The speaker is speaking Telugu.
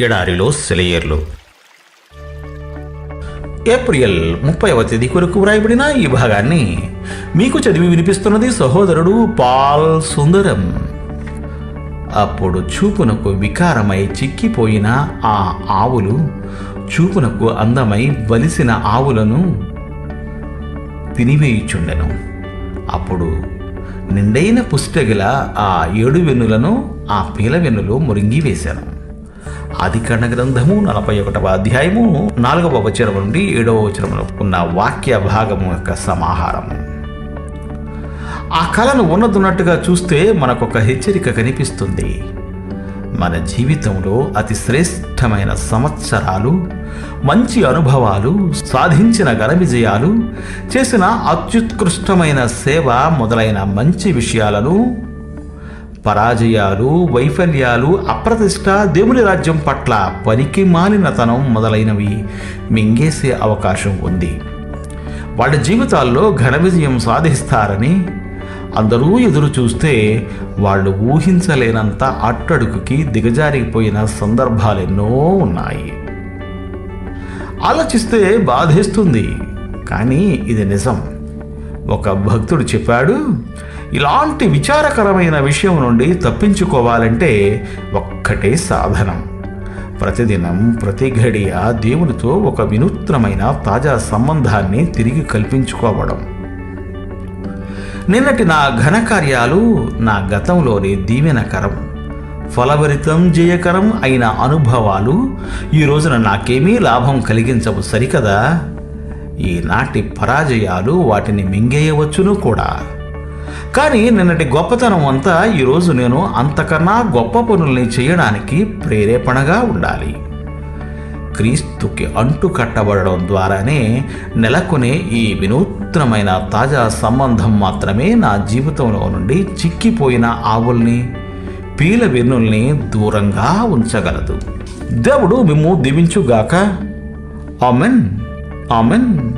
ఎడారిలో సెలయేర్లు. ఏప్రిల్ ముప్పైవ తేదీ కొరకు వ్రాయబడిన ఈ భాగాన్ని మీకు చదివి వినిపిస్తున్నది సహోదరుడు పాల్ సుందరం. అప్పుడు చూపునకు వికారమై చిక్కిపోయిన ఆ ఆవులు చూపునకు అందమై వలిసిన ఆవులను తినివేయుచుండెను. అప్పుడు నిండైన పుష్టగిల ఆ ఏడు వెన్నులను ఆ పీల వెన్నులు మురింగివేశాను ఆది గ్రంథము నలభై ఒకటవ అధ్యాయము నాలుగవ వచనం నుండి ఏడవ వచనములో ఉన్న వాక్య భాగము యొక్క సమాహారము. ఆ కళను ఉన్నదున్నట్టుగా చూస్తే మనకొక హెచ్చరిక కనిపిస్తుంది. మన జీవితంలో అతి శ్రేష్టమైన సంవత్సరాలు మంచి అనుభవాలు సాధించిన ఘన విజయాలు చేసిన అత్యుత్కృష్టమైన సేవ మొదలైన మంచి విషయాలను పరాజయాలు వైఫల్యాలు అప్రతిష్ట దేవుని రాజ్యం పట్ల పనికి మాలినతనం మొదలైనవి మింగేసే అవకాశం ఉంది. వాళ్ళ జీవితాల్లో ఘన విజయం సాధిస్తారని అందరూ ఎదురు చూస్తే వాళ్ళు ఊహించలేనంత అట్టడుగుకి దిగజారిపోయిన సందర్భాలెన్నో ఉన్నాయి. ఆలోచిస్తే బాధేస్తుంది కానీ ఇది నిజం. ఒక భక్తుడు చెప్పాడు ఇలాంటి విచారకరమైన విషయం నుండి తప్పించుకోవాలంటే ఒక్కటే సాధనం. ప్రతిదినం ప్రతి ఘడియ దేవునితో ఒక వినూత్నమైన తాజా సంబంధాన్ని తిరిగి కల్పించుకోవడం. నిన్నటి నా ఘనకార్యాలు నా గతంలోని దీవెనకరం. ఫలభరితం జయకరం అయిన అనుభవాలు ఈ రోజున నాకేమీ లాభం కలిగించవు సరికదా? ఈనాటి పరాజయాలు వాటిని మింగేయవచ్చును కూడా. కానీ నిన్నటి గొప్పతనం అంతా ఈరోజు నేను అంతకన్నా గొప్ప పనుల్ని చేయడానికి ప్రేరేపణగా ఉండాలి. క్రీస్తుకి అంటు కట్టబడడం ద్వారానే నెలకొనే ఈ వినూత్నమైన తాజా సంబంధం మాత్రమే నా జీవితంలో నుండి చిక్కిపోయిన ఆవుల్ని పీల వెన్నుల్ని దూరంగా ఉంచగలదు. దేవుడు మిమ్ము దీవించుగాక. ఆమెన్. ఆమెన్.